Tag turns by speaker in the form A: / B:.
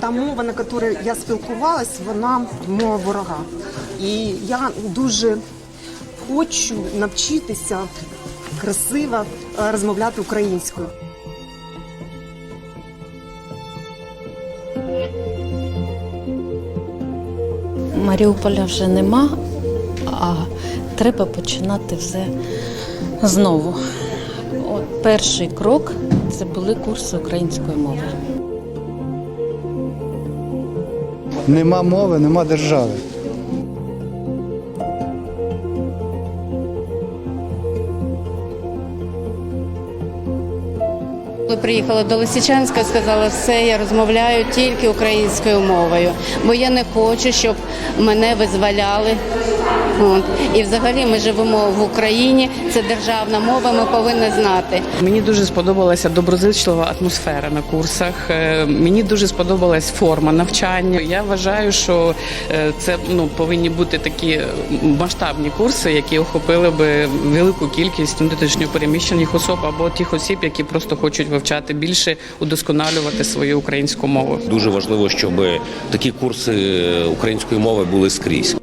A: та мова, на якій я спілкувалась, вона мова ворога. І я дуже хочу навчитися красиво е, розмовляти українською.
B: Маріуполя вже нема, а треба починати все знову. От перший крок це були курси української мови.
C: Нема мови, нема держави.
D: Коли приїхала до Лисичанська, сказала, все, я розмовляю тільки українською мовою, бо я не хочу, щоб мене визволяли. От. І взагалі ми живемо в Україні, це державна мова, ми повинні знати.
E: Мені дуже сподобалася доброзичлива атмосфера на курсах. Е, Мені дуже сподобалась форма навчання. Я вважаю, що е, це ну повинні бути такі масштабні курси, які охопили би велику кількість внутрішньо переміщених особ або тих осіб, які просто хочуть вивчати більше, удосконалювати свою українську мову.
F: Дуже важливо, щоб такі курси української мови були скрізь.